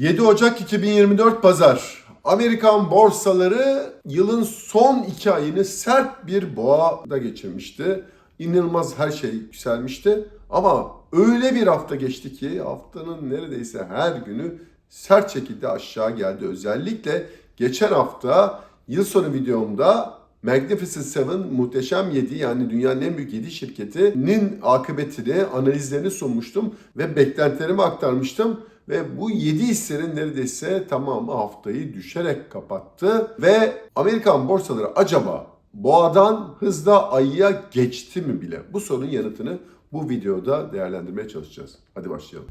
7 Ocak 2024 Pazar. Amerikan borsaları yılın son iki ayını sert bir boğada geçirmişti. İnanılmaz her şey yükselmişti. Ama öyle bir hafta geçti ki haftanın neredeyse her günü sert şekilde aşağı geldi. Özellikle geçen hafta yıl sonu videomda Magnificent Seven muhteşem 7 yani dünyanın en büyük 7 şirketinin akıbetini, analizlerini sunmuştum ve beklentilerimi aktarmıştım. Ve bu 7 hissenin neredeyse tamamı haftayı düşerek kapattı. Ve Amerikan borsaları acaba boğadan hızla ayıya geçti mi bile? Bu sorunun yanıtını bu videoda değerlendirmeye çalışacağız. Hadi başlayalım.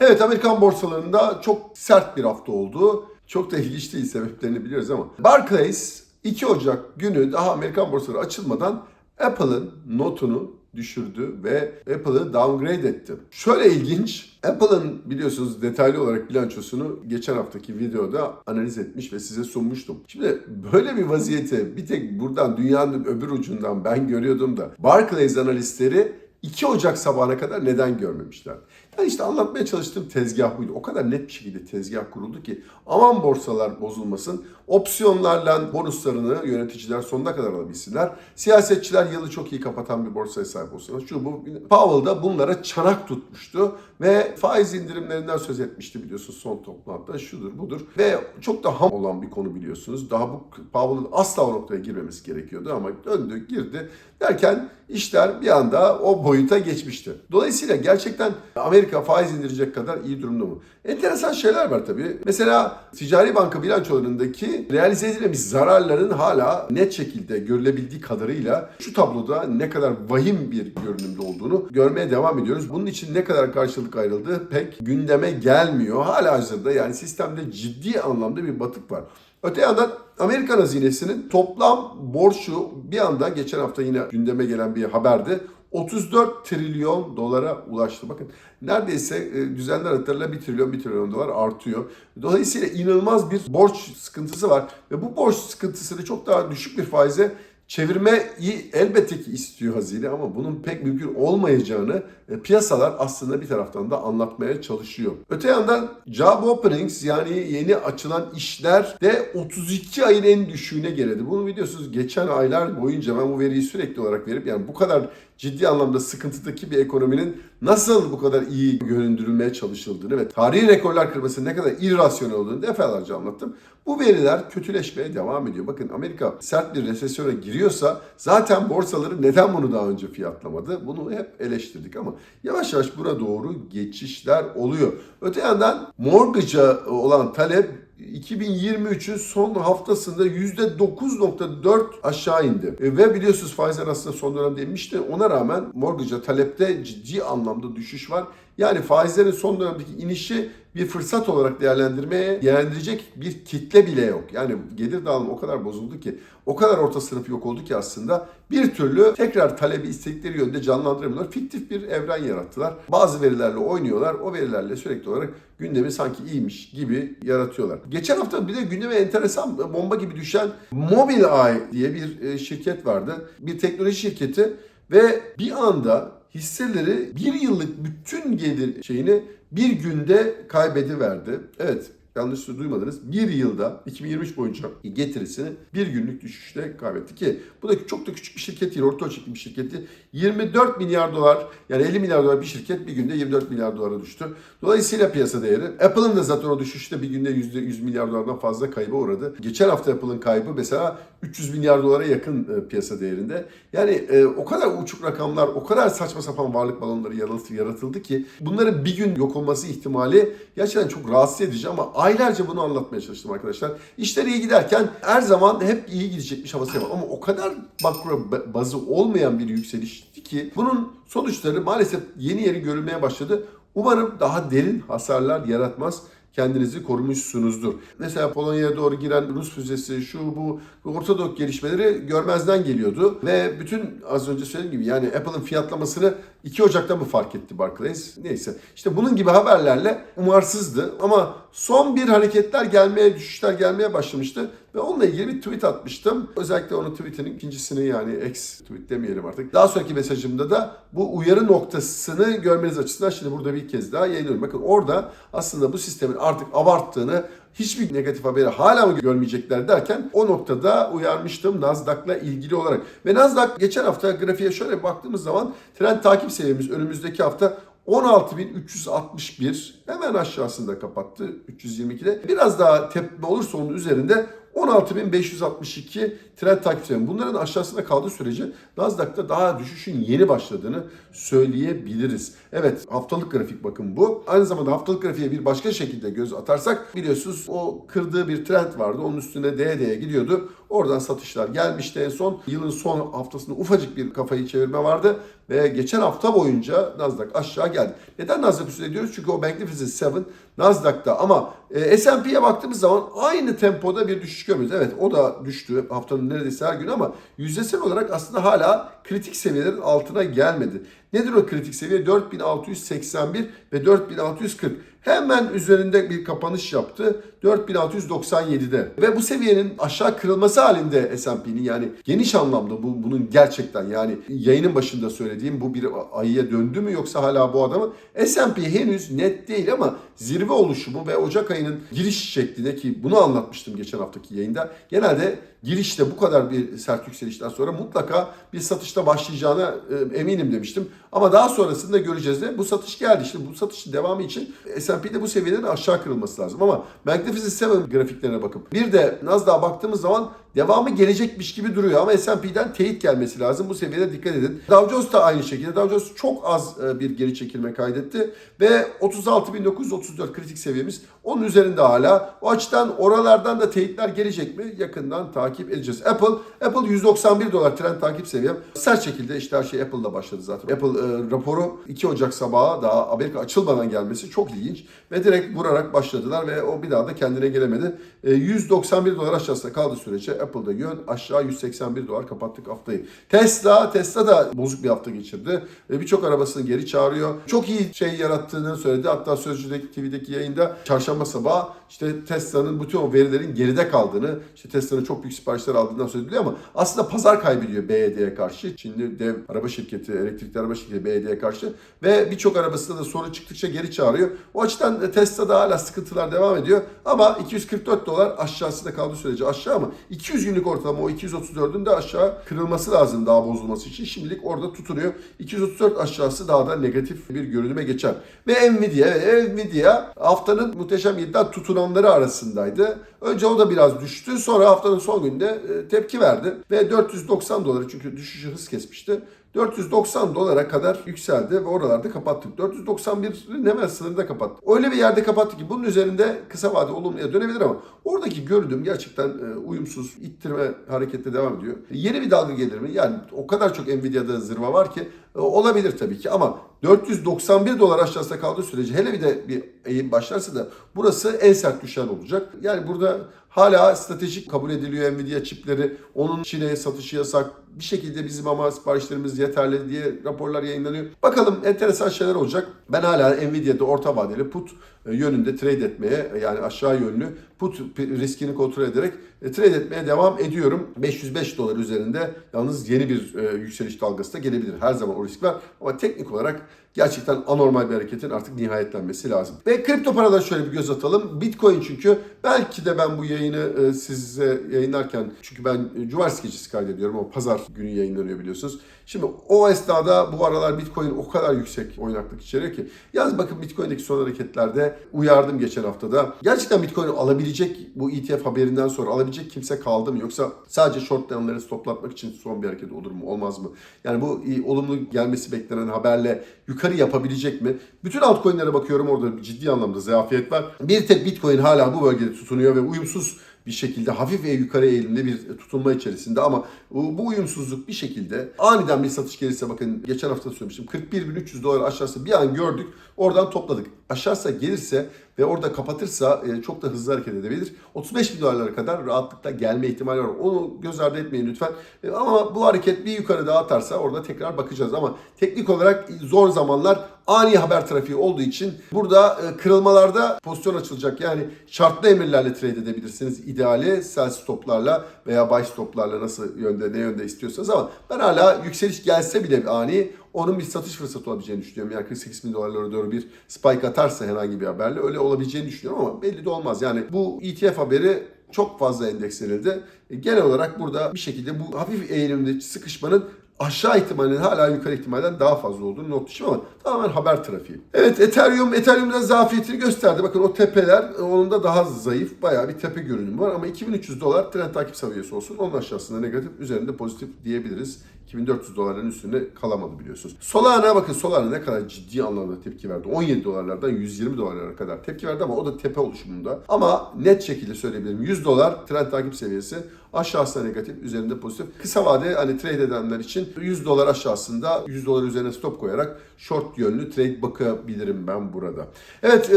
Evet Amerikan borsalarında çok sert bir hafta oldu. Çok da ilginç değil sebeplerini biliyoruz ama. Barclays 2 Ocak günü daha Amerikan borsaları açılmadan Apple'ın notunu düşürdü ve Apple'ı downgrade etti. Şöyle ilginç, Apple'ın biliyorsunuz detaylı olarak bilançosunu geçen haftaki videoda analiz etmiş ve size sunmuştum. Şimdi böyle bir vaziyeti bir tek buradan dünyanın öbür ucundan ben görüyordum da Barclays analistleri 2 Ocak sabahına kadar neden görmemişler? Yani işte anlatmaya çalıştığım tezgah buydu. O kadar net bir şekilde tezgah kuruldu ki aman borsalar bozulmasın. Opsiyonlarla bonuslarını yöneticiler sonuna kadar alabilsinler. Siyasetçiler yılı çok iyi kapatan bir borsaya sahip olsunlar. Şu bu Powell da bunlara çanak tutmuştu ve faiz indirimlerinden söz etmişti biliyorsunuz son toplantıda. Şudur budur ve çok da ham olan bir konu biliyorsunuz. Daha bu Powell'ın asla o noktaya girmemesi gerekiyordu ama döndü girdi derken işler bir anda o boyuta geçmişti. Dolayısıyla gerçekten Amerika faiz indirecek kadar iyi durumda mı? Enteresan şeyler var tabii. Mesela ticari banka bilançolarındaki realize edilemiş zararların hala net şekilde görülebildiği kadarıyla şu tabloda ne kadar vahim bir görünümde olduğunu görmeye devam ediyoruz. Bunun için ne kadar karşılık ayrıldığı pek gündeme gelmiyor. Hala hazırda yani sistemde ciddi anlamda bir batık var. Öte yandan Amerikan hazinesinin toplam borcu bir anda geçen hafta yine gündeme gelen bir haberdi. 34 trilyon dolara ulaştı. Bakın neredeyse e, düzenler hatırla 1 trilyon 1 trilyon dolar artıyor. Dolayısıyla inanılmaz bir borç sıkıntısı var ve bu borç sıkıntısını çok daha düşük bir faize çevirmeyi elbette ki istiyor hazine ama bunun pek mümkün olmayacağını e, piyasalar aslında bir taraftan da anlatmaya çalışıyor. Öte yandan job openings yani yeni açılan işler de 32 ayın en düşüğüne geldi. Bunu biliyorsunuz geçen aylar boyunca ben bu veriyi sürekli olarak verip yani bu kadar ciddi anlamda sıkıntıdaki bir ekonominin nasıl bu kadar iyi göründürülmeye çalışıldığını ve tarihi rekorlar kırması ne kadar irrasyonel olduğunu defalarca anlattım. Bu veriler kötüleşmeye devam ediyor. Bakın Amerika sert bir resesyona giriyorsa zaten borsaları neden bunu daha önce fiyatlamadı? Bunu hep eleştirdik ama yavaş yavaş buna doğru geçişler oluyor. Öte yandan mortgage'a olan talep 2023'ün son haftasında %9.4 aşağı indi. E, Ve biliyorsunuz faizler aslında son dönemde inmişti. Ona rağmen mortgage'a talepte ciddi anlamda düşüş var. Yani faizlerin son dönemdeki inişi bir fırsat olarak değerlendirmeye değerlendirecek bir kitle bile yok. Yani gelir dağılımı o kadar bozuldu ki, o kadar orta sınıf yok oldu ki aslında bir türlü tekrar talebi istedikleri yönde canlandıramıyorlar. Fiktif bir evren yarattılar. Bazı verilerle oynuyorlar. O verilerle sürekli olarak gündemi sanki iyiymiş gibi yaratıyorlar. Geçen hafta bir de gündeme enteresan bomba gibi düşen Mobileye diye bir e, şirket vardı. Bir teknoloji şirketi ve bir anda hisseleri bir yıllık bütün gelir şeyini bir günde kaybediverdi. Evet yanlış duymadınız. Bir yılda 2023 boyunca getirisini bir günlük düşüşte kaybetti ki bu da çok da küçük bir şirket değil. Orta ölçekli bir şirketti. 24 milyar dolar yani 50 milyar dolar bir şirket bir günde 24 milyar dolara düştü. Dolayısıyla piyasa değeri Apple'ın da zaten o düşüşte bir günde %100 100 milyar dolardan fazla kaybı uğradı. Geçen hafta Apple'ın kaybı mesela 300 milyar dolara yakın e, piyasa değerinde. Yani e, o kadar uçuk rakamlar, o kadar saçma sapan varlık balonları yaratıldı, ki bunların bir gün yok olması ihtimali gerçekten çok rahatsız edici ama aylarca bunu anlatmaya çalıştım arkadaşlar. İşler iyi giderken her zaman hep iyi gidecekmiş havası var ama o kadar makro ba- bazı olmayan bir yükselişti ki bunun sonuçları maalesef yeni yeni görülmeye başladı. Umarım daha derin hasarlar yaratmaz kendinizi korumuşsunuzdur. Mesela Polonya'ya doğru giren Rus füzesi, şu bu Orta Doğu gelişmeleri görmezden geliyordu. Ve bütün az önce söylediğim gibi yani Apple'ın fiyatlamasını 2 Ocak'ta mı fark etti Barclays? Neyse. İşte bunun gibi haberlerle umarsızdı ama son bir hareketler gelmeye, düşüşler gelmeye başlamıştı. Ve onunla ilgili bir tweet atmıştım. Özellikle onun tweetinin ikincisini yani ex tweet demeyelim artık. Daha sonraki mesajımda da bu uyarı noktasını görmeniz açısından şimdi burada bir kez daha yayınlıyorum. Bakın orada aslında bu sistemin artık abarttığını hiçbir negatif haberi hala mı görmeyecekler derken o noktada uyarmıştım Nasdaq'la ilgili olarak. Ve Nasdaq geçen hafta grafiğe şöyle baktığımız zaman trend takip seviyemiz önümüzdeki hafta 16.361 hemen aşağısında kapattı 322'de. Biraz daha tepme olursa onun üzerinde 16.562 trend takip seviyem. Bunların aşağısında kaldığı sürece Nasdaq'ta daha düşüşün yeni başladığını söyleyebiliriz. Evet haftalık grafik bakın bu. Aynı zamanda haftalık grafiğe bir başka şekilde göz atarsak biliyorsunuz o kırdığı bir trend vardı. Onun üstüne DD'ye gidiyordu. Oradan satışlar gelmişti en son. Yılın son haftasında ufacık bir kafayı çevirme vardı. Ve geçen hafta boyunca Nasdaq aşağı geldi. Neden Nasdaq üstüne diyoruz? Çünkü o Magnificent 7 Nasdaq'ta ama e, S&P'ye baktığımız zaman aynı tempoda bir düşüş görmüyoruz. Evet o da düştü haftanın neredeyse her gün ama yüzdesel olarak aslında hala kritik seviyelerin altına gelmedi. Nedir o kritik seviye? 4681 ve 4640. Hemen üzerinde bir kapanış yaptı. 4697'de. Ve bu seviyenin aşağı kırılması halinde S&P'nin yani geniş anlamda bu bunun gerçekten yani yayının başında söylediğim bu bir ayıya döndü mü yoksa hala bu adamı S&P henüz net değil ama zirve oluşumu ve Ocak ayının giriş şeklinde ki bunu anlatmıştım geçen haftaki yayında. Genelde girişte bu kadar bir sert yükselişten sonra mutlaka bir satışta başlayacağına e, eminim demiştim. Ama daha sonrasında göreceğiz de bu satış geldi. İşte bu satışın devamı için S&P'de bu seviyelerin aşağı kırılması lazım. Ama Magnificent 7 grafiklerine bakıp bir de Nasdaq'a baktığımız zaman devamı gelecekmiş gibi duruyor ama S&P'den teyit gelmesi lazım. Bu seviyede dikkat edin. Dow Jones da aynı şekilde. Dow Jones çok az e, bir geri çekilme kaydetti ve 36.934 kritik seviyemiz onun üzerinde hala. O açıdan oralardan da teyitler gelecek mi? Yakından takip edeceğiz. Apple, Apple 191 dolar trend takip seviyem. Sert şekilde işte her şey Apple'da başladı zaten. Apple e, raporu 2 Ocak sabahı daha Amerika açılmadan gelmesi çok ilginç ve direkt vurarak başladılar ve o bir daha da kendine gelemedi. E, 191 dolar aşağısında kaldığı sürece Apple'da yön aşağı 181 dolar kapattık haftayı. Tesla, Tesla da bozuk bir hafta geçirdi. ve Birçok arabasını geri çağırıyor. Çok iyi şey yarattığını söyledi. Hatta Sözcü'deki TV'deki yayında çarşamba sabahı işte Tesla'nın bütün o verilerin geride kaldığını, işte Tesla'nın çok büyük siparişler aldığından söyleniyor ama aslında pazar kaybediyor BYD'ye karşı. Çinli dev araba şirketi, elektrikli araba şirketi BYD'ye karşı ve birçok arabasında da sorun çıktıkça geri çağırıyor. O açıdan Tesla'da hala sıkıntılar devam ediyor ama 244 dolar aşağısında kaldığı sürece aşağı ama 200 günlük ortalama o 234'ün de aşağı kırılması lazım daha bozulması için. Şimdilik orada tutunuyor. 234 aşağısı daha da negatif bir görünüme geçer. Ve Nvidia, Nvidia haftanın muhteşem 7'den tutunanları arasındaydı. Önce o da biraz düştü. Sonra haftanın son günde e, tepki verdi. Ve 490 doları çünkü düşüşü hız kesmişti. 490 dolara kadar yükseldi ve oralarda kapattık. 491'in hemen sınırında kapattık. Öyle bir yerde kapattık ki bunun üzerinde kısa vade olumluya dönebilir ama oradaki görünüm gerçekten e, uyumsuz, ittirme harekette devam ediyor. Yeni bir dalga gelir mi? Yani o kadar çok Nvidia'da zırva var ki e, olabilir tabii ki ama 491 dolar aşağısında kaldığı sürece hele bir de bir eğim başlarsa da burası en sert düşen olacak. Yani burada hala stratejik kabul ediliyor Nvidia çipleri. Onun Çin'e satışı yasak. Bir şekilde bizim ama siparişlerimiz yeterli diye raporlar yayınlanıyor. Bakalım enteresan şeyler olacak. Ben hala Nvidia'da orta vadeli put e, yönünde trade etmeye yani aşağı yönlü put riskini kontrol ederek e, trade etmeye devam ediyorum. 505 dolar üzerinde yalnız yeni bir e, yükseliş dalgası da gelebilir. Her zaman o risk var ama teknik olarak gerçekten anormal bir hareketin artık nihayetlenmesi lazım. Ve kripto paralara şöyle bir göz atalım. Bitcoin çünkü belki de ben bu yayını e, size yayınlarken çünkü ben e, cumartesi gecesi kaydediyorum ama pazar günü yayınlanıyor biliyorsunuz. Şimdi o esnada bu aralar Bitcoin o kadar yüksek oynaklık içeriyor ki. Yalnız bakın Bitcoin'deki son hareketlerde uyardım geçen haftada. Gerçekten Bitcoin'i alabilecek bu ETF haberinden sonra alabilecek kimse kaldı mı? Yoksa sadece shortlayanları stoplatmak için son bir hareket olur mu? Olmaz mı? Yani bu e, olumlu gelmesi beklenen haberle yukarı yapabilecek mi? Bütün altcoin'lere bakıyorum orada ciddi anlamda zafiyet var. Bir tek Bitcoin hala bu bölgede tutunuyor ve uyumsuz bir şekilde hafif ve yukarı eğilimli bir tutunma içerisinde ama bu uyumsuzluk bir şekilde aniden bir satış gelirse bakın geçen hafta söylemiştim 41.300 dolar aşağısı bir an gördük oradan topladık. Aşağısı gelirse ve orada kapatırsa e, çok da hızlı hareket edebilir. 35 bin dolarlara kadar rahatlıkla gelme ihtimali var. Onu göz ardı etmeyin lütfen. E, ama bu hareket bir yukarı daha atarsa orada tekrar bakacağız. Ama teknik olarak zor zamanlar ani haber trafiği olduğu için burada e, kırılmalarda pozisyon açılacak. Yani şartlı emirlerle trade edebilirsiniz. İdeali sell stoplarla veya buy stoplarla nasıl yönde ne yönde istiyorsanız ama ben hala yükseliş gelse bile ani onun bir satış fırsatı olabileceğini düşünüyorum. Yani 48 bin dolarlara doğru bir spike atarsa herhangi bir haberle öyle olabileceğini düşünüyorum ama belli de olmaz. Yani bu ETF haberi çok fazla endekslenildi. E, Genel olarak burada bir şekilde bu hafif eğilimde sıkışmanın aşağı ihtimalinin hala yukarı ihtimalden daha fazla olduğunu not düşüyorum ama tamamen haber trafiği. Evet Ethereum, Ethereum biraz zafiyetini gösterdi. Bakın o tepeler onun da daha zayıf. Bayağı bir tepe görünümü var ama 2300 dolar trend takip seviyesi olsun. Onun aşağısında negatif, üzerinde pozitif diyebiliriz. 2400 dolarların üstünde kalamadı biliyorsunuz. Solana bakın Solana ne kadar ciddi anlamda tepki verdi. 17 dolarlardan 120 dolarlara kadar tepki verdi ama o da tepe oluşumunda. Ama net şekilde söyleyebilirim 100 dolar trend takip seviyesi aşağısında negatif, üzerinde pozitif. Kısa vade hani trade edenler için 100 dolar aşağısında 100 dolar üzerine stop koyarak short yönlü trade bakabilirim ben burada. Evet e,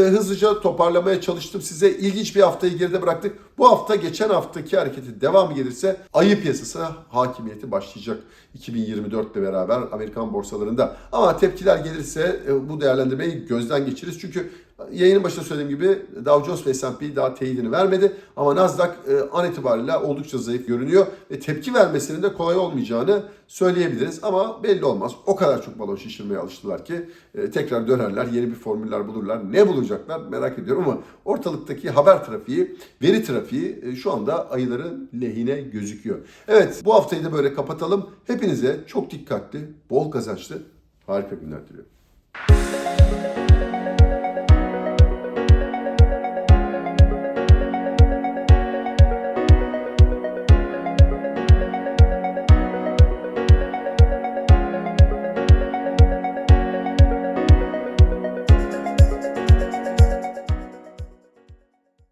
hızlıca toparlamaya çalıştım size. İlginç bir haftayı geride bıraktık. Bu hafta geçen haftaki hareketi devam gelirse ayı piyasası hakimiyeti başlayacak 2024 ile beraber Amerikan borsalarında. Ama tepkiler gelirse e, bu değerlendirmeyi gözden geçiririz. Çünkü yayının başında söylediğim gibi Dow Jones ve S&P daha teyidini vermedi. Ama Nasdaq e, an itibariyle oldukça zayıf görünüyor. Ve tepki vermesinin de kolay olmayacağını söyleyebiliriz. Ama belli olmaz. O kadar çok balon şişirmeye alıştılar ki e, tekrar dönerler, yeni bir formüller bulurlar. Ne bulacaklar merak ediyorum ama ortalıktaki haber trafiği, veri trafiği e, şu anda ayıların lehine gözüküyor. Evet bu haftayı da böyle kapatalım. Hepinize çok dikkatli, bol kazançlı, harika günler diliyorum.